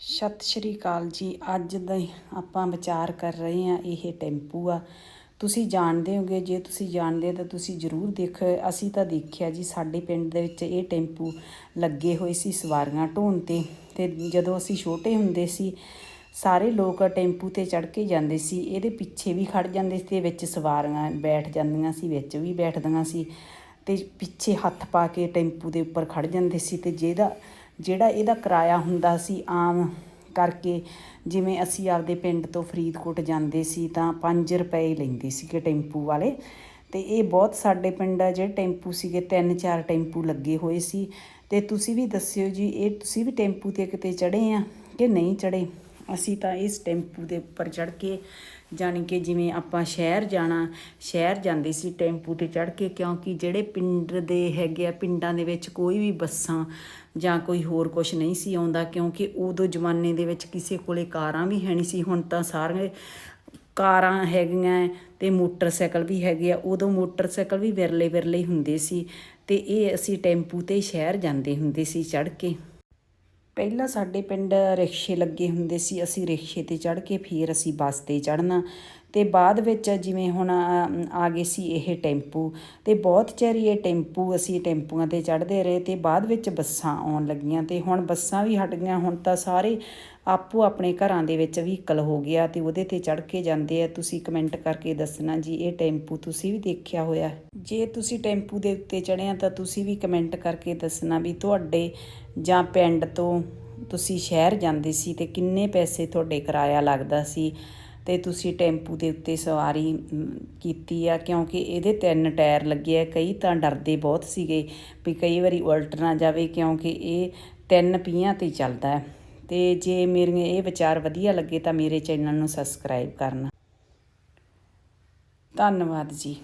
ਸਤਿ ਸ਼੍ਰੀ ਅਕਾਲ ਜੀ। ਅੱਜ ਦਾ ਆਪਾਂ ਵਿਚਾਰ ਕਰ ਰਹੇ ਹਾਂ, ਇਹ ਟੈਂਪੂ ਆ। ਤੁਸੀਂ ਜਾਣਦੇ ਹੋਗੇ, ਜੇ ਤੁਸੀਂ ਜਾਣਦੇ ਤਾਂ ਤੁਸੀਂ ਜ਼ਰੂਰ ਦੇਖੋ ਅਸੀਂ ਤਾਂ ਦੇਖਿਆ ਜੀ, ਸਾਡੇ ਪਿੰਡ ਦੇ ਵਿੱਚ ਇਹ ਟੈਂਪੂ ਲੱਗੇ ਹੋਏ ਸੀ ਸਵਾਰੀਆਂ ਢੋਣ ਤੇ। ਤੇ ਜਦੋਂ ਅਸੀਂ ਛੋਟੇ ਹੁੰਦੇ ਸੀ, ਸਾਰੇ ਲੋਕ ਟੈਂਪੂ ਤੇ ਚੜ੍ਹ ਕੇ ਜਾਂਦੇ ਸੀ। ਇਹਦੇ ਪਿੱਛੇ ਵੀ ਖੜ ਜਾਂਦੇ ਸੀ ਤੇ ਵਿੱਚ ਸਵਾਰੀਆਂ ਬੈਠ ਜਾਂਦੀਆਂ ਸੀ, ਵਿੱਚ ਵੀ ਬੈਠਦੀਆਂ ਸੀ। ਤੇ ਪਿੱਛੇ ਹੱਥ ਪਾ ਕੇ ਟੈਂਪੂ ਦੇ ਉੱਪਰ ਖੜ ਜਾਂਦੇ ਸੀ ਤੇ ਜਿਹਦਾ ਜਿਹੜਾ ਇਹਦਾ ਕਿਰਾਇਆ ਹੁੰਦਾ ਸੀ ਆਮ ਕਰਕੇ, ਜਿਵੇਂ ਅਸੀਂ ਆਪਦੇ ਪਿੰਡ ਤੋਂ ਫਰੀਦਕੋਟ ਜਾਂਦੇ ਸੀ ਤਾਂ 5 ਰੁਪਏ ਲੈਂਦੇ ਸੀਗੇ ਟੈਂਪੂ ਵਾਲੇ। ਤੇ ਇਹ ਬਹੁਤ ਸਾਡੇ ਪਿੰਡ ਆ, ਜਿਹੜੇ ਟੈਂਪੂ ਸੀਗੇ, ਤਿੰਨ ਚਾਰ ਟੈਂਪੂ ਲੱਗੇ ਹੋਏ ਸੀ। ਤੇ ਤੁਸੀਂ ਵੀ ਦੱਸਿਓ ਜੀ, ਇਹ ਤੁਸੀਂ ਵੀ ਟੈਂਪੂ ਤੇ ਕਿਤੇ ਚੜ੍ਹੇ ਆ ਕਿ ਨਹੀਂ ਚੜ੍ਹੇ? ਅਸੀਂ ਤਾਂ ਇਸ ਟੈਂਪੂ ਦੇ ਉੱਪਰ ਚੜ੍ਹ ਕੇ, ਜਾਣੀ ਕਿ ਜਿਵੇਂ ਆਪਾਂ ਸ਼ਹਿਰ ਜਾਣਾ, ਸ਼ਹਿਰ ਜਾਂਦੇ ਸੀ ਟੈਂਪੂ ਤੇ ਚੜ੍ਹ ਕੇ, ਕਿਉਂਕਿ ਜਿਹੜੇ ਪਿੰਡ ਦੇ ਹੈਗੇ ਆ, ਪਿੰਡਾਂ ਦੇ ਵਿੱਚ ਕੋਈ ਵੀ ਬੱਸਾਂ ਜਾਂ ਕੋਈ ਹੋਰ ਕੁਝ ਨਹੀਂ ਸੀ ਆਉਂਦਾ, ਕਿਉਂਕਿ ਉਦੋਂ ਜ਼ਮਾਨੇ ਦੇ ਵਿੱਚ ਕਿਸੇ ਕੋਲੇ ਕਾਰਾਂ ਵੀ ਹੈ ਨਹੀਂ ਸੀ, ਹੁਣ ਤਾਂ ਸਾਰੇ ਕਾਰਾਂ ਹੈਗੀਆਂ ਹੈ ਤੇ ਮੋਟਰਸਾਈਕਲ ਵੀ ਹੈਗੇ ਆ, ਉਦੋਂ ਮੋਟਰਸਾਈਕਲ ਵੀ ਵਿਰਲੇ ਵਿਰਲੇ ਹੁੰਦੇ ਸੀ ਤੇ ਇਹ ਅਸੀਂ ਟੈਂਪੂ ਤੇ ਸ਼ਹਿਰ ਜਾਂਦੇ ਹੁੰਦੇ ਸੀ ਚੜ੍ਹ ਕੇ। ਪਹਿਲਾਂ ਸਾਡੇ ਪਿੰਡ ਰਿਕਸ਼ੇ ਲੱਗੇ ਹੁੰਦੇ ਸੀ, ਅਸੀਂ ਰਿਕਸ਼ੇ ਤੇ ਚੜ੍ਹ ਕੇ ਫਿਰ ਅਸੀਂ ਬੱਸ ਤੇ ਚੜ੍ਹਨਾ। ਤੇ ਬਾਅਦ ਵਿੱਚ ਜਿਵੇਂ ਹੁਣ ਆ ਗਏ ਸੀ ਇਹ ਟੈਂਪੂ ਤੇ ਬਹੁਤ ਚਿਰ ਇਹ ਟੈਂਪੂ ਅਸੀਂ ਟੈਂਪੂਆਂ ਤੇ ਚੜ੍ਹਦੇ ਰਹੇ ਤੇ ਬਾਅਦ ਵਿੱਚ ਬੱਸਾਂ ਆਉਣ ਲੱਗੀਆਂ ਤੇ ਹੁਣ ਬੱਸਾਂ ਵੀ ਹਟ ਗਈਆਂ, ਹੁਣ ਤਾਂ ਸਾਰੇ ਆਪੋ ਆਪਣੇ ਘਰਾਂ ਦੇ ਵਿੱਚ ਵਹੀਕਲ ਹੋ ਗਿਆ ਤੇ ਉਹਦੇ ਤੇ ਚੜ੍ਹ ਕੇ ਜਾਂਦੇ ਆ। ਤੁਸੀਂ ਕਮੈਂਟ ਕਰਕੇ ਦੱਸਣਾ ਜੀ, ਇਹ ਟੈਂਪੂ ਤੁਸੀਂ ਵੀ ਦੇਖਿਆ ਹੋਇਆ। ਜੇ ਤੁਸੀਂ ਟੈਂਪੂ ਦੇ ਉੱਤੇ ਚੜ੍ਹੇ ਤਾਂ ਤੁਸੀਂ ਵੀ ਕਮੈਂਟ ਕਰਕੇ ਦੱਸਣਾ ਵੀ ਤੁਹਾਡੇ ਜਾਂ ਪਿੰਡ ਤੋਂ ਤੁਸੀਂ ਸ਼ਹਿਰ ਜਾਂਦੇ ਸੀ ਤੇ ਕਿੰਨੇ ਪੈਸੇ ਤੁਹਾਡੇ ਕਿਰਾਇਆ ਲੱਗਦਾ ਸੀ? ਤੇ ਤੁਸੀਂ ਟੈਂਪੂ ਦੇ ਉੱਤੇ ਸਵਾਰੀ ਕੀਤੀ ਆ, ਕਿਉਂਕਿ ਇਹਦੇ ਤਿੰਨ ਟਾਇਰ ਲੱਗੇ ਆ। ਕਈ ਤਾਂ ਡਰਦੇ ਬਹੁਤ ਸੀਗੇ ਵੀ ਕਈ ਵਾਰੀ ਉਲਟ ਨਾ ਜਾਵੇ, ਕਿਉਂਕਿ ਇਹ ਤਿੰਨ ਪੀਆਂ ਤੇ ਚੱਲਦਾ ਹੈ। ਤੇ ਜੇ ਮੇਰੀਆਂ ਇਹ ਵਿਚਾਰ ਵਧੀਆ ਲੱਗੇ ਤਾਂ ਮੇਰੇ ਚੈਨਲ ਨੂੰ ਸਬਸਕ੍ਰਾਈਬ ਕਰਨਾ। ਧੰਨਵਾਦ ਜੀ।